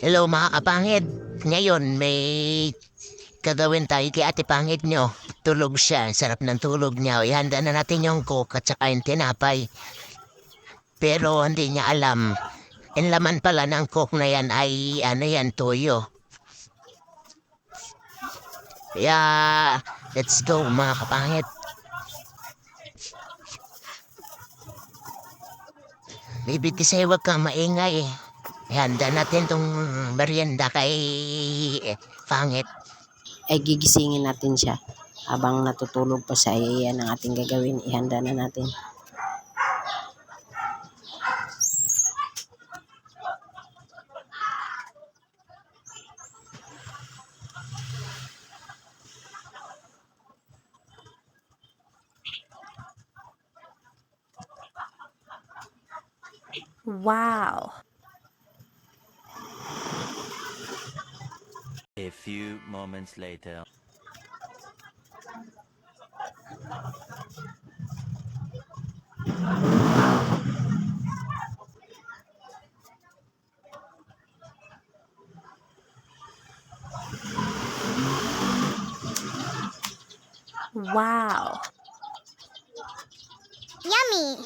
Hello mga kapangit. Ngayon may gagawin tayo kay ate pangit nyo. Tulog siya. Sarap ng tulog niya. Ihanda na natin yung coke at saka yung tinapay. Pero hindi niya alam. Ang laman pala ng coke na yan ay ano yan, toyo. Kaya, let's go mga kapangit. Bibig kasi huwag kang maingay. Ihanda natin tong merienda kay eh, pangit. ay gigisingin natin siya. Habang natutulog pa siya, ay yan ang ating gagawin. Ihanda na natin. Wow. A few moments later. Wow. Yummy.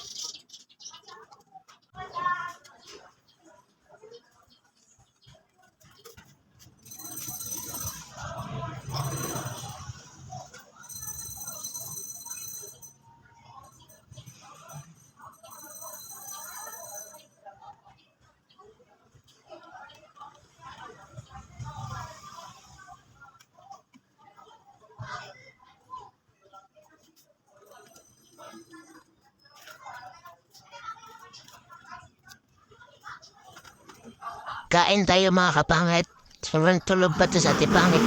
Kain tayo mga kapangit. Sobrang tulog pa to sa ate pangit.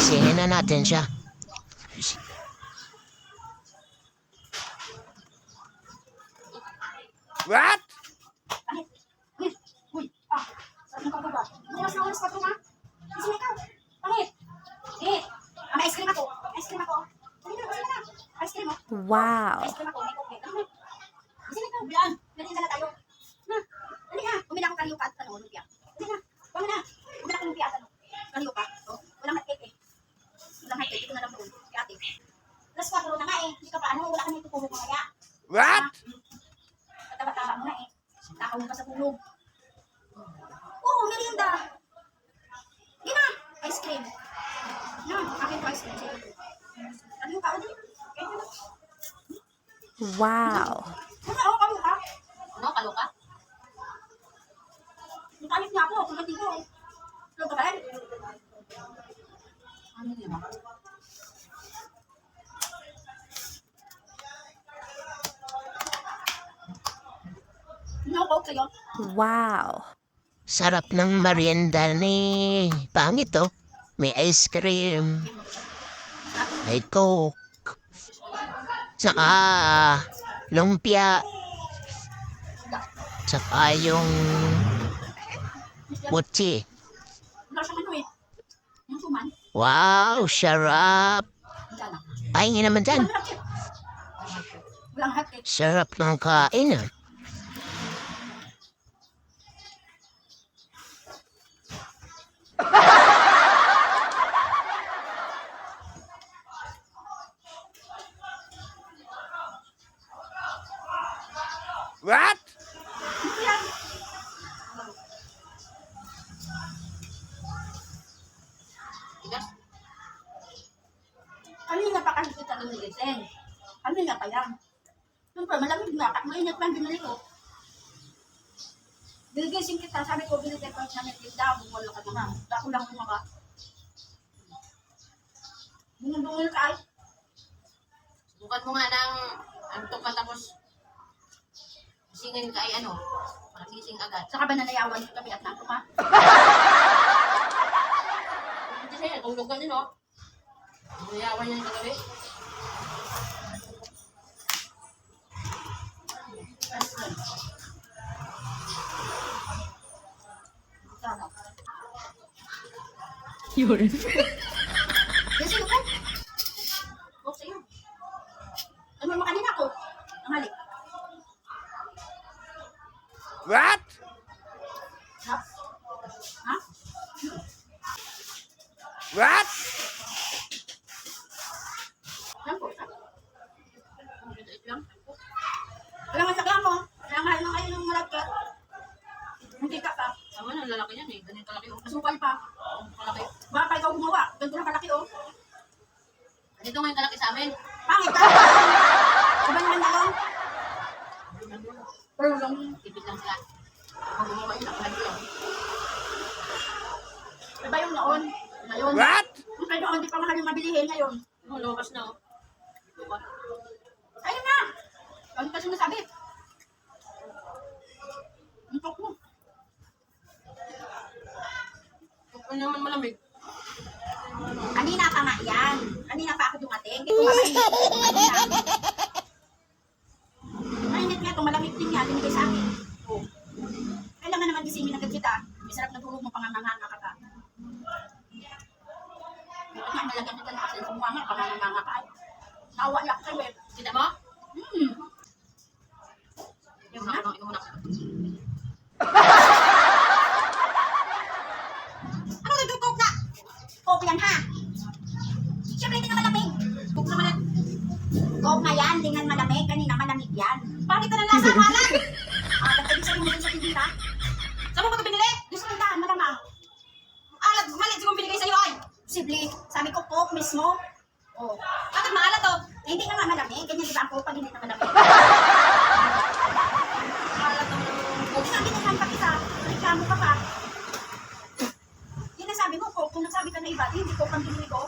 Isingin na natin siya. What? Uy, ah, saan ka ba ba? Bukas na oras pa ito, ha? Kasi ikaw, pangit. Eh, ah, may ice cream ako. Ice cream ako. Dali na, dali na. Ice cream, oh. Wow. Ice cream ako, may coke. Dali na. Kasi ikaw, biyan. Ganyan na tayo. Na, dali na. Umila ako kayo ka at ano, lumpia. Dali na. Wala na. Umila ako lumpia at ano. Kayo ka. Oh, walang hot cake eh. Walang hot cake. Ito na lang doon. Kaya ate. Alas 4 na nga eh. Hindi ka pa ano, wala ka na itutulog mamaya. What? Taba-taba mo na eh. Takaw pa sa tulog. Oo, merienda. Yun na, ice cream. Yan, akin po ice cream. Ano yung kao din? Wow. Ano, ako kalo ka? Ano, kalo ka? Ang kalit niya ako, hindi ko. Ano ka ba yan? Ano yun? Ano ko kayo? Wow. Sarap ng merienda ni pangit oh. May ice cream. May coke. Saka lumpia. Saka yung mochi. Wala siyang ano eh. Yung suman. Wow, sarap. Pahingin naman dyan. Sarap ng kain ah. Pa kasi kita gumigising. Kanina pa yan. Siyempre, malamig na. Mainit lang binili ko. Gigising kita, sabi ko, binili ko sa namin tinda, bumula ka naman. Ako lang bumaka. Bumubungol ka ay. Subukan mo nga ng antok ka tapos singin ka ay ano, magising agad. Saka ba nanayawan yung gabi at nato ka? Hindi siya, tulog ka din oh. Niya yung kagabi. Yun. Kasi ko. Sa'yo. Ano mo kanina ko? Ang halik. What? Ha? Ha? What? Yan po. Ito lang. Wala nga sa mo. Nga yun kayo ng. Hindi ka pa. Tama na, lalaki yan eh. Ganito kalaki oh. Masukal pa. Ikaw gumawa. Ganito na kalaki oh. Ganito nga yung kalaki sa amin. Pangit ka. Iba naman na lang. Pero lang. Tipid lang sila. Kung gumawa yun, nakalagi lang. Iba yung noon. Ngayon. What? Yung kayo noon, di pa mahal yung mabilihin ngayon. Oh, lumabas na oh. Diba? Ayun na. Ano pa sinasabi? Ang tok mo. Kung naman malamig. Kanina pa nga yan. Kanina pa ako dumating. Ito nga mainit. Nga ito. Malamig din yan. Binigay sa akin. Oh. Kailangan naman gisingin agad kita. May sarap na tulog mo panganganga ka ka. Bakit nga nalagyan kita na kasi sa mukha nga. Panganganga ka. Nawa niya ako sa'yo eh. Kita mo? Hmm. Ikaw muna, ikaw ikaw muna. Ano nagtutok na? Coke yan ha. Siyempre hindi na malamig. Coke naman yan. Coke na yan, hindi nga malamig. Kanina malamig yan. Bakit na lasa? Malat! Alat ka sa mo sa tindahan. Saan mo ba ito binili? Doon sa tindahan, malamang. Alat, malit siguro binigay sa'yo ay. Posible. Sabi ko, Coke mismo. Oh. Bakit maalat to? Eh, hindi nga malamig. Ganyan di ba Coke pag hindi na malamig? Maalat naman ang Coke. Sinabi pa kita. Reklamo ka pa. Yan ang sabi mo, Coke. Kung nagsabi ka na iba, hindi Coke ang binili ko.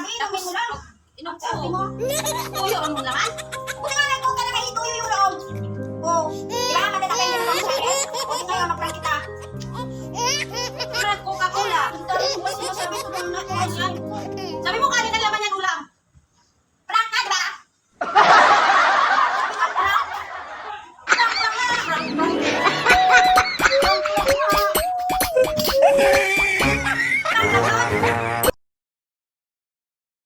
Grabe, inumin lang. Inom ko. Oh. Tuyo ang mo naman. Kung ko ka na yung loob. Oh, di ba? Malalaki yung loob sa akin. Oh, Kasi ngayon, magprank kita. Coca-Cola. Sabi mo ka,